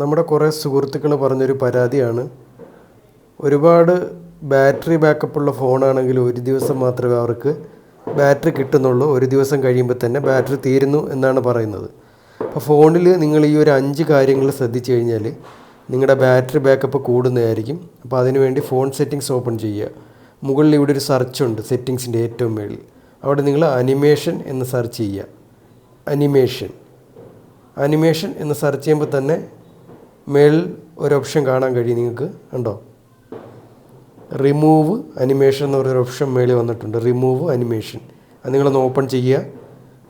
നമ്മുടെ കുറേ സുഹൃത്തുക്കൾ പറഞ്ഞൊരു പരാതിയാണ്. ഒരുപാട് ബാറ്ററി ബാക്കപ്പുള്ള ഫോണാണെങ്കിൽ ഒരു ദിവസം മാത്രമേ അവർക്ക് ബാറ്ററി കിട്ടുന്നുള്ളൂ. ഒരു ദിവസം കഴിയുമ്പോൾ തന്നെ ബാറ്ററി തീരുന്നു എന്നാണ് പറയുന്നത്. അപ്പോൾ ഫോണിൽ നിങ്ങൾ ഈ ഒരു അഞ്ച് കാര്യങ്ങൾ ശ്രദ്ധിച്ചു കഴിഞ്ഞാൽ നിങ്ങളുടെ ബാറ്ററി ബാക്കപ്പ് കൂടുന്നതായിരിക്കും. അപ്പോൾ അതിനുവേണ്ടി ഫോൺ സെറ്റിങ്സ് ഓപ്പൺ ചെയ്യുക. മുകളിൽ ഇവിടെ ഒരു സെർച്ച് ഉണ്ട് സെറ്റിങ്സിന്റെ ഏറ്റവും മുകളിൽ അവിടെ നിങ്ങൾ അനിമേഷൻ എന്ന് സെർച്ച് ചെയ്യുക. അനിമേഷൻ അനിമേഷൻ എന്ന് സെർച്ച് ചെയ്യുമ്പോൾ തന്നെ മേളിൽ ഒരു ഓപ്ഷൻ കാണാൻ കഴിയും നിങ്ങൾക്ക്. കണ്ടോ? റിമൂവ് അനിമേഷൻ എന്ന് പറയുന്ന ഓപ്ഷൻ മേളിൽ വന്നിട്ടുണ്ട്. റിമൂവ് അനിമേഷൻ അത് നിങ്ങളൊന്ന് ഓപ്പൺ ചെയ്യുക.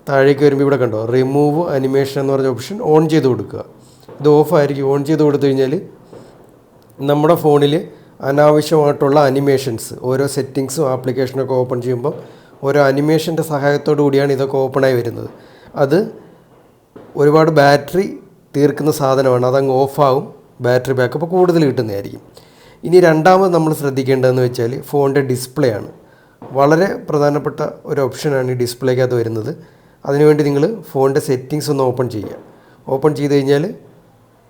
താഴേക്ക് വരുമ്പോൾ ഇവിടെ കണ്ടോ? റിമൂവ് അനിമേഷൻ എന്ന് പറഞ്ഞ ഓപ്ഷൻ ഓൺ ചെയ്ത് കൊടുക്കുക. ഇത് ഓഫ് ആയിരിക്കും. ഓൺ ചെയ്ത് കൊടുത്തു കഴിഞ്ഞാൽ നമ്മുടെ ഫോണിൽ അനാവശ്യമായിട്ടുള്ള അനിമേഷൻസ് ഓരോ സെറ്റിങ്സും ആപ്ലിക്കേഷനൊക്കെ ഓപ്പൺ ചെയ്യുമ്പോൾ ഓരോ അനിമേഷന്റെ സഹായത്തോടു കൂടിയാണ് ഇതൊക്കെ ഓപ്പണായി വരുന്നത്. അത് ഒരുപാട് ബാറ്ററി തീർക്കുന്ന സാധനമാണ് അതങ്ങ് ഓഫാവും ബാറ്ററി ബാക്കപ്പ് കൂടുതൽ കിട്ടുന്നതായിരിക്കും. ഇനി രണ്ടാമത് നമ്മൾ ശ്രദ്ധിക്കേണ്ടതെന്ന് വെച്ചാൽ ഫോണിന്റെ ഡിസ്പ്ലേ ആണ്. വളരെ പ്രധാനപ്പെട്ട ഒരു ഓപ്ഷനാണ് ഈ ഡിസ്പ്ലേക്കകത്ത് വരുന്നത്. അതിനുവേണ്ടി നിങ്ങൾ ഫോണിന്റെ സെറ്റിങ്സ് ഒന്ന് ഓപ്പൺ ചെയ്യുക. ഓപ്പൺ ചെയ്ത് കഴിഞ്ഞാൽ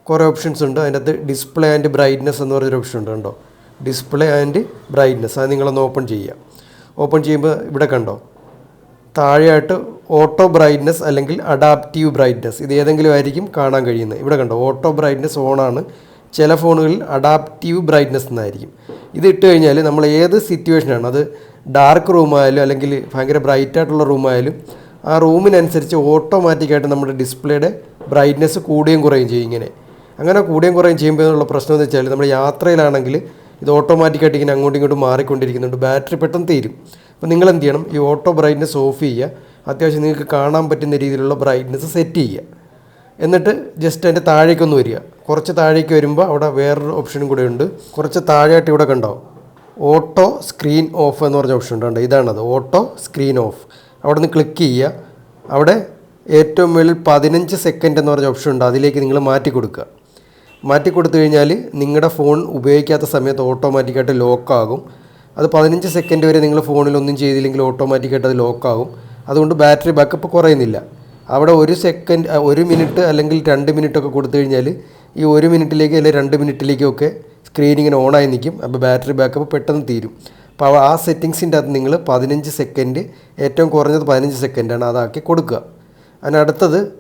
കുറേ ഓപ്ഷൻസ് ഉണ്ട്. അതിനകത്ത് ഡിസ്പ്ലേ ആൻഡ് ബ്രൈറ്റ്നസ് എന്ന് പറഞ്ഞൊരു ഓപ്ഷൻ ഉണ്ട് കണ്ടോ? ഡിസ്പ്ലേ ആൻഡ് ബ്രൈറ്റ്നസ് അത് നിങ്ങളൊന്ന് ഓപ്പൺ ചെയ്യുക. ഓപ്പൺ ചെയ്യുമ്പോൾ ഇവിടെ കണ്ടോ? താഴെയായിട്ട് ഓട്ടോ ബ്രൈറ്റ്നസ് അല്ലെങ്കിൽ അഡാപ്റ്റീവ് ബ്രൈറ്റ്നസ്. ഇത് ഏതെങ്കിലും ആയിരിക്കും കാണാൻ കഴിയുന്നത്. ഇവിടെ കണ്ടോ ഓട്ടോ ബ്രൈറ്റ്നസ് ഓണാണ് ചില ഫോണുകളിൽ അഡാപ്റ്റീവ് ബ്രൈറ്റ്നസ് എന്നായിരിക്കും. ഇത് ഇട്ട് കഴിഞ്ഞാൽ നമ്മൾ ഏത് സിറ്റുവേഷനാണ് അത് ഡാർക്ക് റൂമായാലും അല്ലെങ്കിൽ ഭയങ്കര ബ്രൈറ്റായിട്ടുള്ള റൂമായാലും ആ റൂമിനനുസരിച്ച് ഓട്ടോമാറ്റിക്കായിട്ട് നമ്മുടെ ഡിസ്പ്ലേയുടെ ബ്രൈറ്റ്നസ് കൂടുകയും കുറയും ചെയ്യും ഇങ്ങനെ. അങ്ങനെ കൂടുകയും കുറയും ചെയ്യുമ്പോൾ ഉള്ള പ്രശ്നം എന്ന് വെച്ചാൽ നമ്മൾ യാത്രയിലാണെങ്കിൽ ഇത് ഓട്ടോമാറ്റിക്കായിട്ട് ഇങ്ങനെ അങ്ങോട്ടും ഇങ്ങോട്ടും മാറിക്കൊണ്ടിരിക്കുന്നുണ്ട്. ബാറ്ററി പെട്ടെന്ന് തീരും. അപ്പോൾ നിങ്ങൾ എന്ത് ചെയ്യണം ഈ ഓട്ടോ ബ്രൈറ്റ്നസ് ഓഫ് ചെയ്യുക. അത്യാവശ്യം നിങ്ങൾക്ക് കാണാൻ പറ്റുന്ന രീതിയിലുള്ള ബ്രൈറ്റ്നസ് സെറ്റ് ചെയ്യുക. എന്നിട്ട് ജസ്റ്റ് അതിന്റെ താഴേക്കൊന്ന് വരിക. കുറച്ച് താഴേക്ക് വരുമ്പോൾ അവിടെ വേറൊരു ഓപ്ഷനും കൂടെ ഉണ്ട്. കുറച്ച് താഴെയായിട്ട് ഇവിടെ കണ്ടോ? ഓട്ടോ സ്ക്രീൻ ഓഫ് എന്ന് പറഞ്ഞ ഓപ്ഷൻ ഉണ്ട്. ഇതാണത്. ഓട്ടോ സ്ക്രീൻ ഓഫ് അവിടെ നിന്ന് ക്ലിക്ക് ചെയ്യുക. അവിടെ ഏറ്റവും മുകളിൽ പതിനഞ്ച് സെക്കൻഡ് എന്ന് പറഞ്ഞ ഓപ്ഷൻ ഉണ്ട്. അതിലേക്ക് നിങ്ങൾ മാറ്റി കൊടുക്കുക. മാറ്റി കൊടുത്തു കഴിഞ്ഞാൽ നിങ്ങളുടെ ഫോൺ ഉപയോഗിക്കാത്ത സമയത്ത് ഓട്ടോമാറ്റിക്കായിട്ട് ലോക്കാകും അത് പതിനഞ്ച് സെക്കൻഡ് വരെ നിങ്ങൾ ഫോണിൽ ഒന്നും ചെയ്തില്ലെങ്കിൽ ഓട്ടോമാറ്റിക്കായിട്ട് അത് ലോക്കാകും അതുകൊണ്ട് ബാറ്ററി ബാക്കപ്പ് കുറയുന്നില്ല. അവിടെ ഒരു സെക്കൻഡ് ഒരു മിനിറ്റ് അല്ലെങ്കിൽ രണ്ട് മിനിറ്റ് ഒക്കെ കൊടുത്തു കഴിഞ്ഞാൽ ഈ ഒരു മിനിറ്റിലേക്ക് അല്ലെങ്കിൽ രണ്ട് മിനിറ്റിലേക്കൊക്കെ സ്ക്രീൻ ഇങ്ങനെ ഓണായി നിൽക്കും. അപ്പോൾ ബാറ്ററി ബാക്കപ്പ് പെട്ടെന്ന് തീരും. അപ്പോൾ ആ സെറ്റിങ്സിന്റെ അകത്ത് നിങ്ങൾ പതിനഞ്ച് സെക്കൻഡ് ഏറ്റവും കുറഞ്ഞത് പതിനഞ്ച് സെക്കൻഡാണ് അതാക്കി കൊടുക്കുക. അതിനടുത്തത്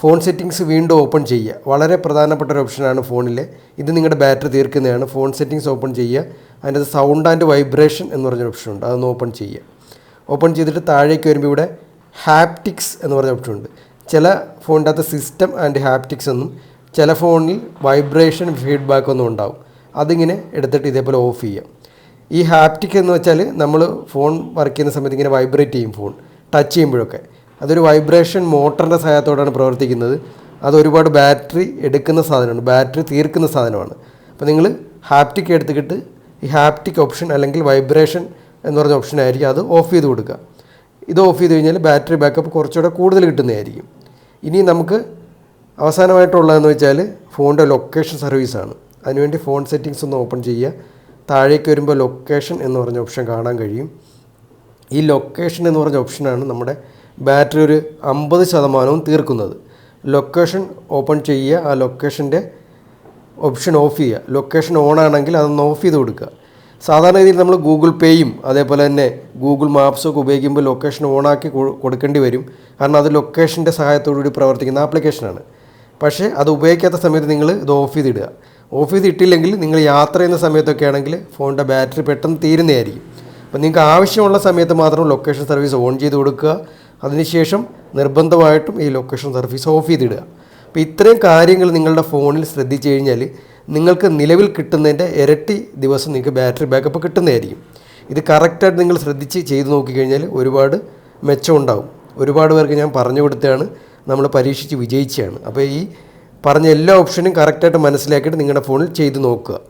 ഫോൺ സെറ്റിങ്സ് വീണ്ടും ഓപ്പൺ ചെയ്യുക. വളരെ പ്രധാനപ്പെട്ട ഒരു ഓപ്ഷനാണ് ഫോണിലെ ഇത് നിങ്ങളുടെ ബാറ്ററി തീർക്കുന്നതാണ്. ഫോൺ സെറ്റിങ്സ് ഓപ്പൺ ചെയ്യുക. അതിന്റെ സൗണ്ട് ആൻഡ് വൈബ്രേഷൻ എന്ന് പറഞ്ഞൊരു ഓപ്ഷൻ ഉണ്ട്. അതൊന്ന് ഓപ്പൺ ചെയ്യുക. ഓപ്പൺ ചെയ്തിട്ട് താഴേക്ക് വരുമ്പോൾ ഇവിടെ ഹാപ്റ്റിക്സ് എന്ന് പറഞ്ഞ ഓപ്ഷൻ ഉണ്ട്. ചില ഫോണിന്റെ അകത്ത് സിസ്റ്റം ആൻഡ് ഹാപ്റ്റിക്സ് എന്നും ചില ഫോണിൽ വൈബ്രേഷൻ ഫീഡ്ബാക്ക് ഒന്നും ഉണ്ടാവും. അതിങ്ങനെ എടുത്തിട്ട് ഇതേപോലെ ഓഫ് ചെയ്യാം. ഈ ഹാപ്റ്റിക് എന്ന് വെച്ചാൽ നമ്മൾ ഫോൺ വർക്ക് ചെയ്യുന്ന സമയത്ത് ഇങ്ങനെ വൈബ്രേറ്റ് ചെയ്യും ഫോൺ ടച്ച് ചെയ്യുമ്പോഴൊക്കെ. അതൊരു വൈബ്രേഷൻ മോട്ടറിന്റെ സഹായത്തോടാണ് പ്രവർത്തിക്കുന്നത്. അത് ഒരുപാട് ബാറ്ററി എടുക്കുന്ന സാധനമാണ് ബാറ്ററി തീർക്കുന്ന സാധനമാണ്. അപ്പോൾ നിങ്ങൾ ഹാപ്റ്റിക് എടുത്തിട്ട് ഈ ഹാപ്റ്റിക് ഓപ്ഷൻ അല്ലെങ്കിൽ വൈബ്രേഷൻ എന്ന് പറഞ്ഞ ഓപ്ഷൻ ആയിരിക്കും. അത് ഓഫ് ചെയ്ത് കൊടുക്കുക. ഇത് ഓഫ് ചെയ്ത് കഴിഞ്ഞാൽ ബാറ്ററി ബാക്കപ്പ് കുറച്ചുകൂടെ കൂടുതൽ കിട്ടുന്നതായിരിക്കും. ഇനി നമുക്ക് അവസാനമായിട്ടുള്ളതെന്ന് വെച്ചാൽ ഫോണിന്റെ ലൊക്കേഷൻ സർവീസാണ് അതിനുവേണ്ടി ഫോൺ സെറ്റിങ്സ് ഒന്ന് ഓപ്പൺ ചെയ്യുക. താഴേക്ക് വരുമ്പോൾ ലൊക്കേഷൻ എന്ന് പറഞ്ഞ ഓപ്ഷൻ കാണാൻ കഴിയും. ഈ ലൊക്കേഷൻ എന്ന് പറഞ്ഞ ഓപ്ഷനാണ് നമ്മുടെ ബാറ്ററി ഒരു അമ്പത് ശതമാനവും തീർക്കുന്നത്. ലൊക്കേഷൻ ഓപ്പൺ ചെയ്യുക. ആ ലൊക്കേഷന്റെ ഓപ്ഷൻ ഓഫ് ചെയ്യുക. ലൊക്കേഷൻ ഓൺ ആണെങ്കിൽ അതൊന്ന് ഓഫ് ചെയ്ത് കൊടുക്കുക. സാധാരണ രീതിയിൽ നമ്മൾ ഗൂഗിൾ പേയും അതേപോലെ തന്നെ ഗൂഗിൾ മാപ്സും ഒക്കെ ഉപയോഗിക്കുമ്പോൾ ലൊക്കേഷൻ ഓണാക്കി കൊടുക്കേണ്ടി വരും. കാരണം അത് ലൊക്കേഷന്റെ സഹായത്തോടുകൂടി പ്രവർത്തിക്കുന്ന ആപ്ലിക്കേഷനാണ് പക്ഷേ അത് ഉപയോഗിക്കാത്ത സമയത്ത് നിങ്ങൾ ഇത് ഓഫ് ചെയ്തിടുക. ഓഫ് ചെയ്തിട്ടില്ലെങ്കിൽ നിങ്ങൾ യാത്ര ചെയ്യുന്ന സമയത്തൊക്കെ ആണെങ്കിൽ ഫോണിന്റെ ബാറ്ററി പെട്ടെന്ന് തീരുന്നതായിരിക്കും. അപ്പോൾ നിങ്ങൾക്ക് ആവശ്യമുള്ള സമയത്ത് മാത്രം ലൊക്കേഷൻ സർവീസ് ഓൺ ചെയ്ത് കൊടുക്കുക. അതിനുശേഷം നിർബന്ധമായിട്ടും ഈ ലൊക്കേഷൻ സർവീസ് ഓഫ് ചെയ്തിടുക. അപ്പോൾ ഇത്രയും കാര്യങ്ങൾ നിങ്ങളുടെ ഫോണിൽ ശ്രദ്ധിച്ചു കഴിഞ്ഞാൽ നിങ്ങൾക്ക് നിലവിൽ കിട്ടുന്നതിന്റെ ഇരട്ടി ദിവസം നിങ്ങൾക്ക് ബാറ്ററി ബാക്കപ്പ് കിട്ടുന്നതായിരിക്കും. ഇത് കറക്റ്റായിട്ട് നിങ്ങൾ ശ്രദ്ധിച്ച് ചെയ്ത് നോക്കിക്കഴിഞ്ഞാൽ ഒരുപാട് മെച്ചം ഉണ്ടാകും ഒരുപാട് പേർക്ക് ഞാൻ പറഞ്ഞു കൊടുത്തതാണ് നമ്മൾ പരീക്ഷിച്ച് വിജയിച്ചതാണ്. അപ്പോൾ ഈ പറഞ്ഞ എല്ലാ ഓപ്ഷനും കറക്റ്റായിട്ട് മനസ്സിലാക്കിയിട്ട് നിങ്ങളുടെ ഫോണിൽ ചെയ്ത് നോക്കുക.